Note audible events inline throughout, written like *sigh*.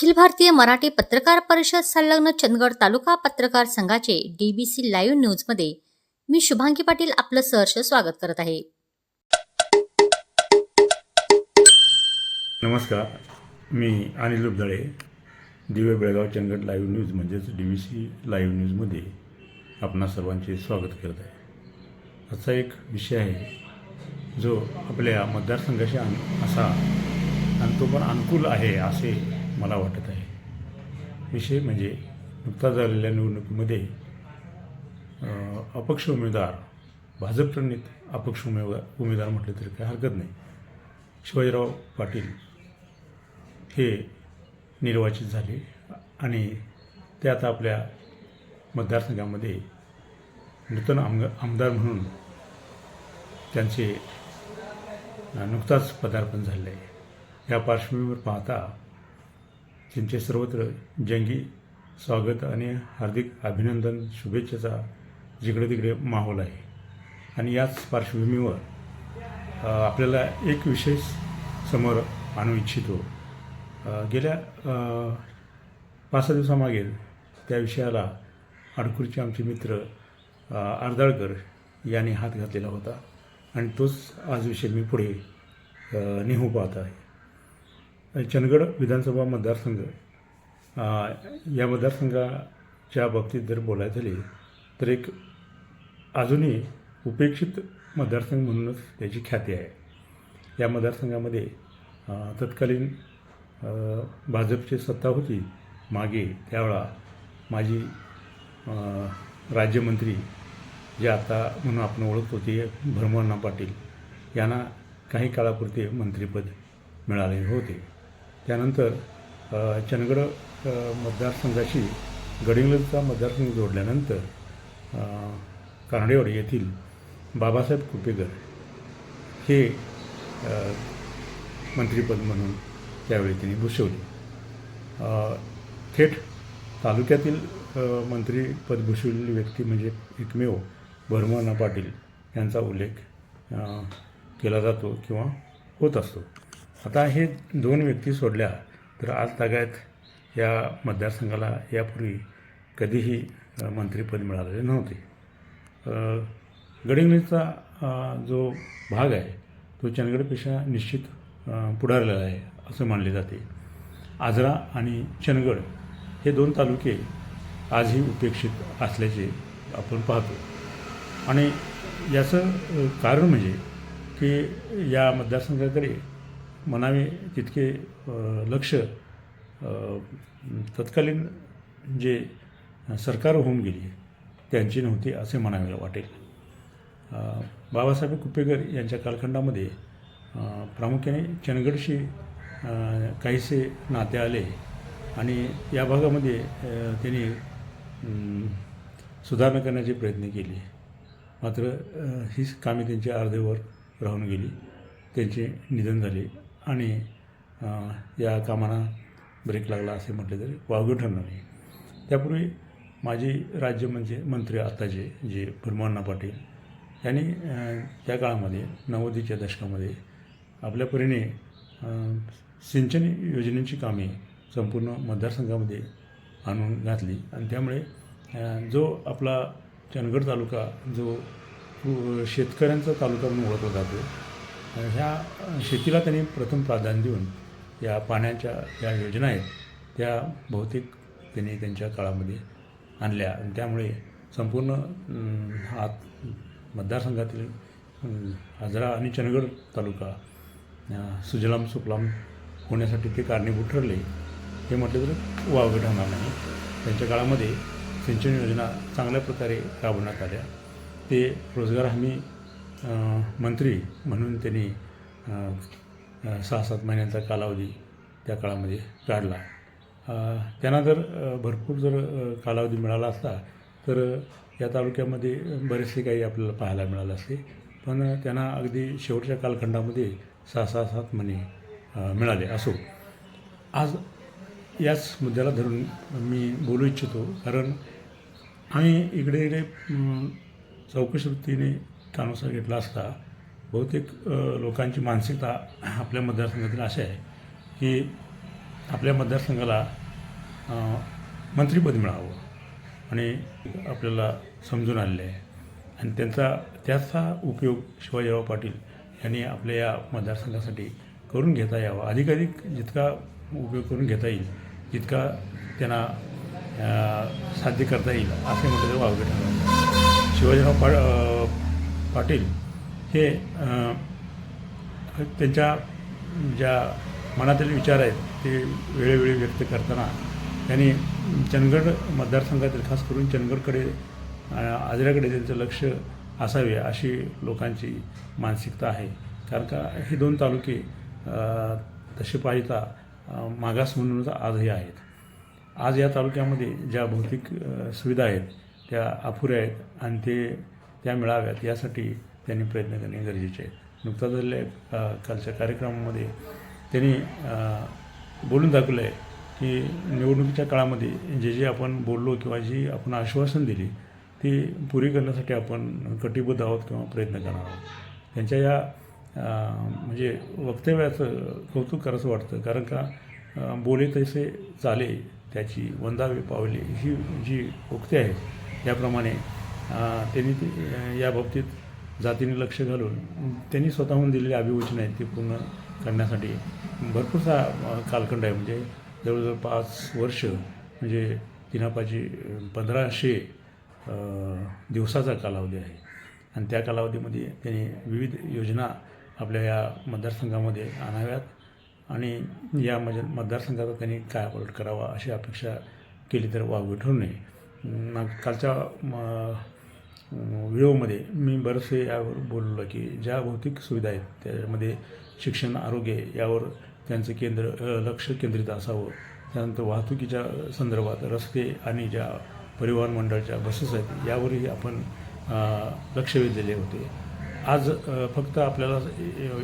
अखिल भारतीय मराठी पत्रकार परिषद संलग्न चंदगड तालुका पत्रकार संघाचे डीबीसी लाईव्ह न्यूजमध्ये मी शुभांगी पाटील आपलं सहर्ष स्वागत करत आहे. नमस्कार मी अनिल उबदळे दिवे बेळगाव चंदगड लाईव्ह न्यूज म्हणजेच डी बी सी लाईव्ह न्यूजमध्ये आपणा सर्वांचे स्वागत करत आहे. असा एक विषय आहे जो आपल्या मतदारसंघाशी अन असा आणि तो पण अनुकूल आहे असे मला वाटत आहे. विषय म्हणजे नुकताच झालेल्या निवडणुकीमध्ये अपक्ष उमेदवार भाजपप्रणित अपक्ष उमेदवार उमेदवार म्हटलं तरी काही हरकत नाही. शिवाजीराव पाटील हे निर्वाचित झाले आणि ते आता आपल्या मतदारसंघामध्ये नूतन आमग आमदार म्हणून त्यांचे नुकताच पदार्पण झाले आहे. या पार्श्वभूमीवर पाहता त्यांचे सर्वत्र जंगी स्वागत आणि हार्दिक अभिनंदन शुभेच्छेचा जिकडे तिकडे माहोल आहे. आणि याच पार्श्वभूमीवर आपल्याला एक विशेष समोर आणू इच्छितो. गेल्या पाच सहा दिवसामागे त्या विषयाला अडकूरचे आमचे मित्र अ, आरदाळकर यांनी हात घातलेला होता. आणि तोच आज विषय मी पुढे नेहू पाहत आहे. चंदगड विधानसभा मतदारसंघ या मतदारसंघाच्या बाबतीत जर बोलायचं झाले तर एक अजूनही उपेक्षित मतदारसंघ म्हणूनच त्याची ख्याती आहे. या मतदारसंघामध्ये तत्कालीन भाजपची सत्ता होती. मागे त्यावेळा माझी राज्यमंत्री जे आता म्हणून आपण ओळखतो ते भरमण्णा पाटील यांना काही काळापुरते मंत्रिपद मिळाले होते. त्यानंतर चंदगड मतदारसंघाशी गडिंग्लजचा मतदारसंघ जोडल्यानंतर कानडेवाडी येथील बाबासाहेब कुपेकर हे मंत्रीपद मंत्रिपद म्हणून त्यावेळी त्यांनी भूषवले. थेट तालुक्यातील मंत्रीपद भूषवलेली व्यक्ती म्हणजे एकमेव भरमाना पाटील यांचा उल्लेख केला जातो किंवा होत असतो. आता हे दोन व्यक्ती सोडल्या तर आज तागायत या मतदारसंघाला यापूर्वी कधीही मंत्रीपद मंत्रिपद मिळालेले नव्हते. अ, जो भाग आहे तो चंदगडपेक्षा निश्चित पुढारलेला आहे असं मानले जाते. आजरा आणि चंदगड हे दोन तालुके आजही उपेक्षित असल्याचे आपण पाहतो. आणि याचं कारण म्हणजे की या मतदारसंघाकडे म्हणावे तितके लक्ष तत्कालीन जे सरकार होऊन गेली त्यांची नव्हती असे म्हणावे वाटेल. बाबासाहेब कुपेकर यांच्या कालखंडामध्ये प्रामुख्याने चंदगडशी काहीसे नाते आले आणि या भागामध्ये त्यांनी सुधारणा करण्याचे प्रयत्न केले. मात्र हीच कामे त्यांची अर्धेवर राहून गेली. त्यांचे निधन झाले. आणि या कामांना ब्रेक लागला असे म्हटले तरी वावगं ठरणार नाही. त्यापूर्वी माजी राज्य म्हणजे मंत्री आताचे जे भरमण्णा पाटील यांनी त्या काळामध्ये नव्वदीच्या दशकामध्ये आपल्या परीने सिंचन योजनेची कामे संपूर्ण मतदारसंघामध्ये आणून घातली. आणि त्यामुळे जो आपला चंदगड तालुका जो शेतकऱ्यांचा तालुका म्हणून ओळखला जातो ह्या शेतीला त्यांनी प्रथम प्राधान्य देऊन या पाण्याच्या ज्या योजना आहेत त्या बहुतेक त्यांनी त्यांच्या काळामध्ये आणल्या. आणि त्यामुळे संपूर्ण अं, हा मतदारसंघातील आजरा आणि चंदगड तालुका सुजलाम सुफलाम होण्यासाठी ते कारणीभूत ठरले. हे म्हटलं तर वावगं ठरणार नाही. त्यांच्या काळामध्ये सिंचन योजना चांगल्या प्रकारे राबवण्यात आल्या. ते रोजगार हमी मंत्री म्हणून त्यांनी सहा सात महिन्यांचा कालावधी त्या काळामध्ये काढला. त्यांना जर भरपूर जर कालावधी मिळाला असता तर या तालुक्यामध्ये बरेचसे काही आपल्याला पाहायला मिळालं असते. पण त्यांना अगदी शेवटच्या कालखंडामध्ये सहा सहा सात महिने मिळाले असो. आज याच मुद्द्याला धरून मी बोलू इच्छितो कारण आम्ही इकडे इकडे चौकशी वृत्तीने कानुसार घेतला असता बहुतेक लोकांची मानसिकता आपल्या मतदारसंघातील अशी आहे की आपल्या मतदारसंघाला मंत्रीपद मंत्रिपद मिळावं आणि आपल्याला समजून आलेलं आहे. आणि त्यांचा त्याचा उपयोग शिवाजीराव पाटील यांनी आपल्या या मतदारसंघासाठी करून घेता यावा. अधिकाधिक जितका उपयोग करून घेता येईल जितका त्यांना साध्य करता येईल असे म्हटलं तर वावगे ठरवलं शिवाजीराव पा पाटील हे त्यांच्या ज्या मनातील विचार आहेत ते वेळोवेळी व्यक्त करताना त्यांनी चंदगड मतदारसंघातील खास करून चंदगडकडे आजऱ्याकडे त्यांचं लक्ष असावे अशी लोकांची मानसिकता आहे. कारण का हे दोन तालुके तसे पाहिता मागास म्हणूनच आजही आहेत. आज या तालुक्यामध्ये ज्या भौतिक सुविधा आहेत त्या अपुऱ्या आहेत आणि ते त्या मिळाव्यात यासाठी त्यांनी प्रयत्न करणे गरजेचे आहे नुकताच झालेल्या कालच्या कार्यक्रमामध्ये त्यांनी बोलून दाखवलं आहे की निवडणुकीच्या काळामध्ये जे जे आपण बोललो किंवा जी आपण आश्वासन दिली ती पुरी करण्यासाठी आपण कटिबद्ध आहोत किंवा प्रयत्न करणार आहोत. त्यांच्या या म्हणजे वक्तव्याचं कौतुक करायचं वाटतं. कारण का बोले तसे चाले त्याची वंदावे पावले ही जी उक्ती आहे त्याप्रमाणे त्यांनी ती या बाबतीत जातीने लक्ष घालून त्यांनी स्वतःहून दिलेली अभिवचन आहेत ती पूर्ण करण्यासाठी. भरपूरसा कालखंड आहे. म्हणजे जवळजवळ पाच वर्ष म्हणजे तिनापाची पंधराशे दिवसाचा कालावधी आहे. आणि त्या कालावधीमध्ये त्यांनी विविध योजना आपल्या या मतदारसंघामध्ये आणाव्यात आणि या मज मतदारसंघाचा त्यांनी कायापालट करावा अशी अपेक्षा केली तर वावगी ठरू नये. कालच्या म- व्हिडिओमध्ये मी बरेचसे यावर बोललो की ज्या भौतिक सुविधा आहेत त्याच्यामध्ये शिक्षण आरोग्य यावर त्यांचं केंद्र लक्ष केंद्रित असावं. त्यानंतर वाहतुकीच्या संदर्भात रस्ते आणि ज्या परिवहन मंडळाच्या बसेस आहेत यावरही आपण लक्ष वेधलेले होते. आज फक्त आपल्याला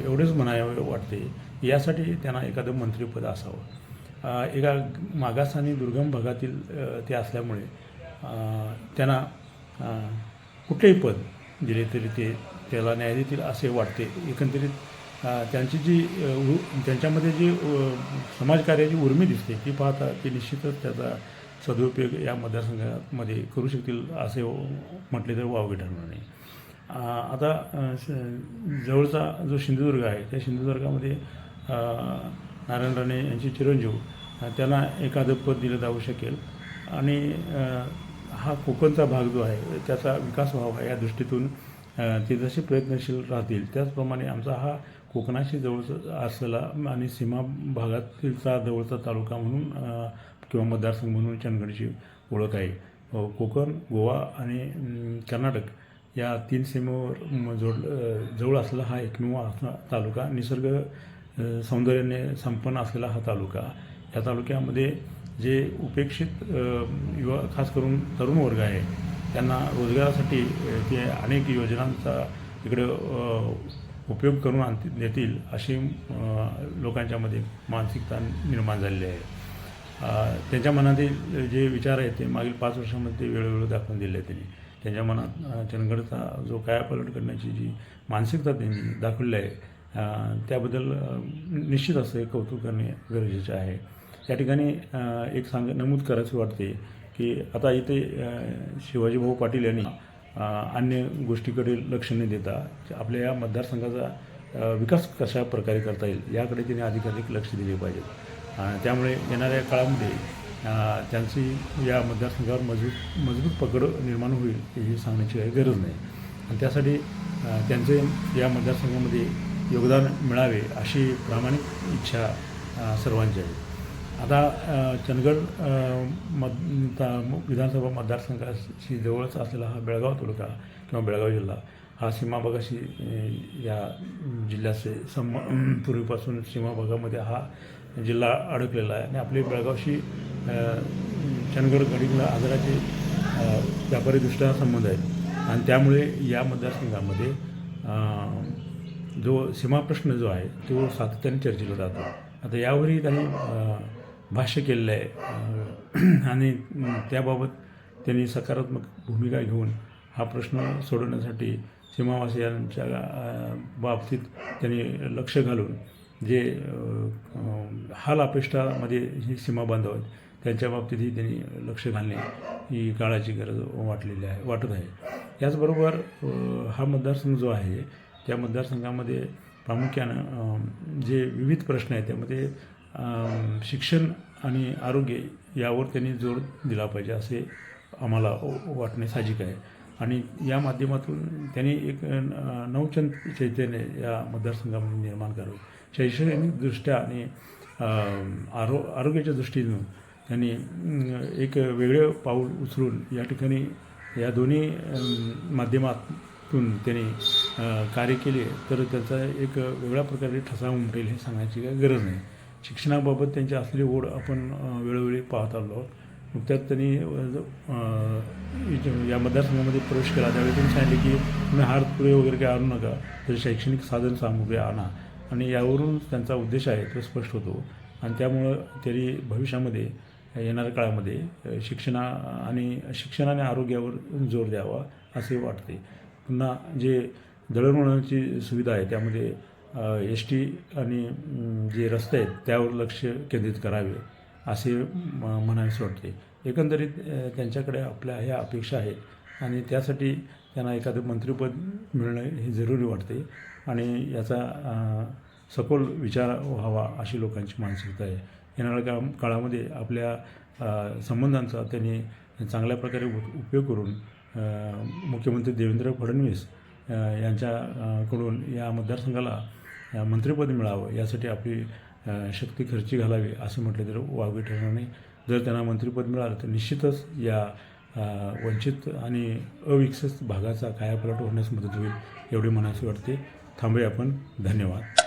एवढेच म्हणावे वाटते यासाठी त्यांना एखादं मंत्रिपद असावं. एका मागास आणि दुर्गम भागातील ते असल्यामुळे त्यांना कुठलेही पद दिले तरी ते त्याला न्याय देतील असे वाटते. एकंदरीत त्यांची जी उ- त्यांच्यामध्ये जी समाजकार्याची उर्मी दिसते ती पाहता ते निश्चितच त्याचा सदुपयोग या मतदारसंघामध्ये करू शकतील असे म्हटले तर वावगे ठरणार नाही. आता जवळचा जो सिंधुदुर्ग आहे त्या सिंधुदुर्गामध्ये नारायण राणे यांचे चिरंजीव त्यांना एखादं पद दिलं जाऊ शकेल. आणि हा कोकणचा भाग जो आहे त्याचा विकास व्हावा या दृष्टीतून ते जसे प्रयत्नशील राहतील त्याचप्रमाणे आमचा हा कोकणाशी जवळचा असलेला आणि सीमा भागातीलचा जवळचा तालुका म्हणून किंवा मतदारसंघ म्हणून चंदगडची ओळख आहे. कोकण गोवा आणि कर्नाटक या तीन सीमेवर जोड जवळ असलेला हा एकमेव असला तालुका निसर्ग सौंदर्याने संपन्न असलेला हा तालुका. या तालुक्यामध्ये जे उपेक्षित युवा खास करून तरुण वर्ग आहे त्यांना रोजगारासाठी ते अनेक योजनांचा इकडं उपयोग करून आणतील देतील अशी लोकांच्यामध्ये मानसिकता निर्माण झालेली आहे. त्यांच्या मनातील जे विचार आहेत ते मागील पाच वर्षामध्ये वेळोवेळी दाखवून दिले आहेत त्यांनी. त्यांच्या मनात अ, चंदगडचा जो कायापालट करण्याची जी मानसिकता त्यांनी दाखवली आहे त्याबद्दल निश्चित असं कौतुक करणे गरजेचे आहे. या ठिकाणी एक सांग नमूद करायचं वाटते की आता इथे शिवाजीभाऊ पाटील यांनी अन्य गोष्टीकडे लक्ष न देता आपल्या या मतदारसंघाचा विकास कशा प्रकारे करता येईल याकडे त्यांनी अधिकाधिक लक्ष दिले पाहिजे. त्यामुळे येणाऱ्या काळामध्ये त्यांची या मतदारसंघावर मजबूत मजबूत पकड निर्माण होईल हे सांगण्याची काही गरज नाही. आणि त्यासाठी त्यांचे या मतदारसंघामध्ये योगदान मिळावे अशी प्रामाणिक इच्छा सर्वांची आहे. आता चंदगड मत ता- विधानसभा मतदारसंघाशी जवळच असलेला हा बेळगाव तालुका किंवा बेळगाव जिल्हा हा सीमाभागाशी या जिल्ह्याचे सम पूर्वीपासून सीमाभागामध्ये हा जिल्हा अडकलेला आहे. आणि आपले बेळगावशी चंदगड गडीला आजाराचे व्यापारी व्यापारीदृष्ट्या संबंध आहेत. आणि त्यामुळे या मतदारसंघामध्ये जो सीमाप्रश्न जो आहे तो सातत्याने चर्चेला जातो. आता यावरही त्यांनी भाष्य केलेलं आहे. *clears throat* आणि त्याबाबत त्यांनी सकारात्मक भूमिका घेऊन हा प्रश्न सोडवण्यासाठी सीमावासियांच्या बाबतीत त्यांनी लक्ष घालून जे हाल अपेष्टामध्ये ही सीमा बांधव आहेत त्यांच्या बाबतीतही त्यांनी लक्ष घालणे ही काळाची गरज वाटलेली आहे वाटत आहे. याचबरोबर हा मतदारसंघ जो आहे त्या मतदारसंघामध्ये प्रामुख्यानं जे विविध प्रश्न आहेत त्यामध्ये शिक्षण आणि आरोग्य यावर त्यांनी जोर दिला पाहिजे असे आम्हाला वाटणे साहजिक आहे. आणि या माध्यमातून त्यांनी एक नवचंद चैतन्य या मतदारसंघामध्ये निर्माण करावे. शैक्षणिकदृष्ट्या आणि आरो आरोग्याच्या दृष्टीनं त्यांनी एक वेगळं पाऊल उचलून या ठिकाणी या दोन्ही माध्यमातून त्यांनी कार्य केले तर त्याचा एक वेगळ्या प्रकारे ठसा उमटेल हे सांगायची काही गरज नाही. शिक्षणाबाबत त्यांची असलेली ओढ आपण वेळोवेळी पाहत आलो आहोत. नुकत्याच त्यांनी या मतदारसंघामध्ये प्रवेश केला. त्यावेळी त्यांनी सांगितले की तुम्ही हारपुरे वगैरे काही आणू नका. तर शैक्षणिक साधन सामुग्री आणा. आणि यावरून त्यांचा उद्देश आहे तो स्पष्ट होतो. आणि त्यामुळं त्यांनी भविष्यामध्ये येणाऱ्या काळामध्ये शिक्षणा आणि शिक्षण आणि आरोग्यावर जोर द्यावा असे वाटते. पुन्हा जे दळणवळणाची सुविधा आहे त्यामध्ये एस टी आणि जे रस्ते आहेत त्यावर लक्ष केंद्रित करावे असे म- म्हणावेसे वाटते. एकंदरीत त्यांच्याकडे आपल्या ह्या अपेक्षा आहेत आणि त्यासाठी त्यांना एखादं मंत्रिपद मिळणं हे जरुरी वाटते आणि याचा सखोल विचार व्हावा अशी लोकांची मानसिकता आहे. येणाऱ्या का काळामध्ये आपल्या संबंधांचा त्यांनी चांगल्या प्रकारे उप- उपयोग करून मुख्यमंत्री देवेंद्र फडणवीस यांच्याकडून या मतदारसंघाला मंत्रिपद मिळावं यासाठी आपली शक्ती खर्ची घालावी असं म्हटलं तर वावगे ठरणार नाही. जर त्यांना मंत्रिपद मिळालं तर निश्चितच या वंचित आणि अविकसित भागाचा कायापलट होण्यास मदत होईल एवढी म्हणायचे वाटते. थांबूया आपण. धन्यवाद.